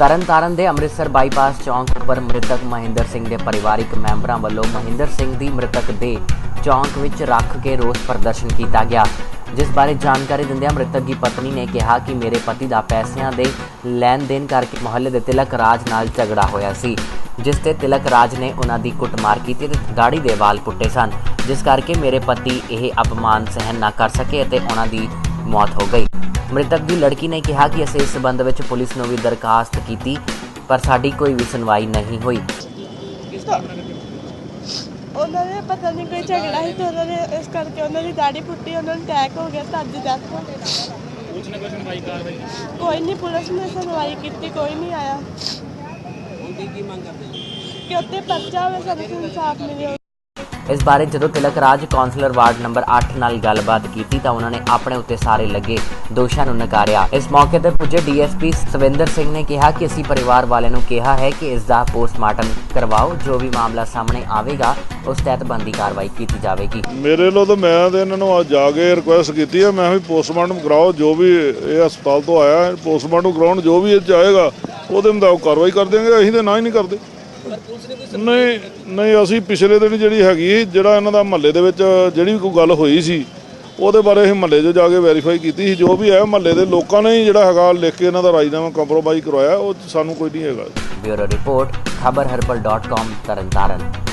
ਤਰਨਤਾਰਨ ਦੇ ਅੰਮ੍ਰਿਤਸਰ ਬਾਈਪਾਸ ਚੌਂਕ ਉੱਪਰ ਮ੍ਰਿਤਕ ਮਹਿੰਦਰ ਸਿੰਘ ਦੇ ਪਰਿਵਾਰਿਕ ਮੈਂਬਰਾਂ ਵੱਲੋਂ ਮਹਿੰਦਰ ਸਿੰਘ ਦੀ ਮ੍ਰਿਤਕ ਦੇ ਚੌਂਕ ਵਿੱਚ ਰੱਖ ਕੇ ਰੋਸ ਪ੍ਰਦਰਸ਼ਨ ਕੀਤਾ ਗਿਆ, ਜਿਸ ਬਾਰੇ ਜਾਣਕਾਰੀ ਦਿੰਦਿਆਂ ਮ੍ਰਿਤਕ ਦੀ ਪਤਨੀ ਨੇ ਕਿਹਾ ਕਿ ਮੇਰੇ ਪਤੀ ਦਾ ਪੈਸਿਆਂ ਦੇ ਲੈਣ ਦੇਣ ਕਰਕੇ ਮੁਹੱਲੇ ਦੇ ਤਿਲਕ ਰਾਜ ਨਾਲ ਝਗੜਾ ਹੋਇਆ ਸੀ, ਜਿਸ ਤੇ ਤਿਲਕ ਰਾਜ ਨੇ ਉਹਨਾਂ ਦੀ ਕੁੱਟਮਾਰ ਕੀਤੀ ਤੇ ਦਾੜੀ ਦੇ ਵਾਲ ਪੁੱਟੇ ਸਨ, ਜਿਸ ਕਰਕੇ ਮੇਰੇ ਪਤੀ ਇਹ ਅਪਮਾਨ ਸਹਿਨ ਨਾ ਕਰ ਸਕੇ ਅਤੇ ਉਹਨਾਂ ਦੀ ਮੌਤ ਹੋ ਗਈ। ਮ੍ਰਿਤਕ ਦੀ ਲੜਕੀ ਨੇ ਕਿਹਾ ਕਿ ਅਸੀਂ ਇਸ ਸਬੰਧ ਵਿੱਚ ਪੁਲਿਸ ਨੂੰ ਵੀ ਦਰਖਾਸਤ ਕੀਤੀ ਪਰ ਸਾਡੀ ਕੋਈ ਵੀ ਸੁਣਵਾਈ ਨਹੀਂ ਹੋਈ। ਉਹਨਾਂ ਨੇ ਪਤਾ ਨਹੀਂ ਕੋਈ ਝਗੜਾ ਸੀ ਤੇ ਉਹਨਾਂ ਨੇ ਇਸ ਕਰਕੇ ਉਹਨਾਂ ਦੀ ਦਾੜੀ ਪੁੱਟੀ ਉਹਨਾਂ ਨੂੰ ਅਟੈਕ ਹੋ ਗਿਆ ਤਾਂ ਅੱਜ ਡੈਥ ਹੋ ਗਈ। ਪੁਲਿਸ ਨੇ ਕੋਈ ਸੁਣਵਾਈ ਕਾਰਵਾਈ ਕੋਈ ਨਹੀਂ ਪੁਲਿਸ ਨੇ ਸੁਣਵਾਈ ਕੀਤੀ ਕੋਈ ਨਹੀਂ ਆਇਆ। ਹੁਣ ਕੀ ਕੀ ਮੰਗ ਕਰਦੇ ਹੋ? ਕਿ ਉੱਤੇ ਪਰਚਾ ਹੋਵੇ ਸਾਨੂੰ ਇਨਸਾਫ ਮਿਲੇ। ਇਸ ਬਾਰੇ ਜਦੋਂ Tilak Raj councillor ward number 8 ਨਾਲ ਗੱਲਬਾਤ ਕੀਤੀ ਤਾਂ ਉਹਨਾਂ ਨੇ ਆਪਣੇ ਉੱਤੇ ਸਾਰੇ ਲੱਗੇ ਦੋਸ਼ਾਂ ਨੂੰ ਨਕਾਰਿਆ। ਇਸ ਮੌਕੇ ਤੇ ਪੁੱਜੇ ਡੀਐਸਪੀ ਸਵਿੰਦਰ ਸਿੰਘ ਨੇ ਕਿਹਾ ਕਿ ਅਸੀਂ ਪਰਿਵਾਰ ਵਾਲਿਆਂ ਨੂੰ ਕਿਹਾ ਹੈ ਕਿ ਇਸ ਦਾ ਪੋਸਟਮਾਰਟਮ ਕਰਵਾਓ। ਜੋ ਵੀ ਮਾਮਲਾ ਸਾਹਮਣੇ ਆਵੇਗਾ, ਉਸ ਤਹਿਤ ਬੰਦੀ ਕਾਰਵਾਈ ਕੀਤੀ ਜਾਵੇਗੀ। ਮੇਰੇ ਵੱਲੋਂ ਤਾਂ ਮੈਂ ਤੇ ਇਹਨਾਂ ਨੂੰ ਅੱਜ ਜਾ ਕੇ ਰਿਕੁਐਸਟ ਕੀਤੀ ਹੈ ਮੈਂ ਵੀ ਪੋਸਟਮਾਰਟਮ ਕਰਾਓ, ਜੋ ਵੀ ਇਹ ਹਸਪਤਾਲ ਤੋਂ ਆਇਆ, ਪੋਸਟਮਾਰਟਮ ਕਰਾਉਣ ਜੋ ਵੀ ਇਹ ਚਾਹੇਗਾ ਉਹਦੇ ਮੁਤਾਬਕ ਕਾਰਵਾਈ ਕਰ ਦਿਆਂਗੇ, ਅਸੀਂ ਤਾਂ ਨਾ ਹੀ ਨਹੀਂ ਕਰਦੇ। ਨਹੀਂ ਨਹੀਂ, ਅਸੀਂ ਪਿਛਲੇ ਦਿਨ ਜਿਹੜੀ ਹੈਗੀ ਜਿਹੜਾ ਇਹਨਾਂ ਦਾ ਮਹੱਲੇ ਦੇ ਵਿੱਚ ਜਿਹੜੀ ਵੀ ਕੋਈ ਗੱਲ ਹੋਈ ਸੀ, ਉਹਦੇ ਬਾਰੇ ਅਸੀਂ ਮਹੱਲੇ 'ਚ ਜਾ ਕੇ ਵੈਰੀਫਾਈ ਕੀਤੀ ਸੀ। ਜੋ ਵੀ ਹੈ, ਮਹੱਲੇ ਦੇ ਲੋਕਾਂ ਨੇ ਜਿਹੜਾ ਹੈਗਾ ਲਿਖ ਕੇ ਇਹਨਾਂ ਦਾ ਰਾਜੀਨਾਮਾ ਕੰਪਰੋਮਾਈਜ਼ ਕਰਵਾਇਆ, ਉਹ ਸਾਨੂੰ ਕੋਈ ਨਹੀਂ ਹੈਗਾ। Bureau report ਖਬਰਹਰਬਲ.com Tarn Taran.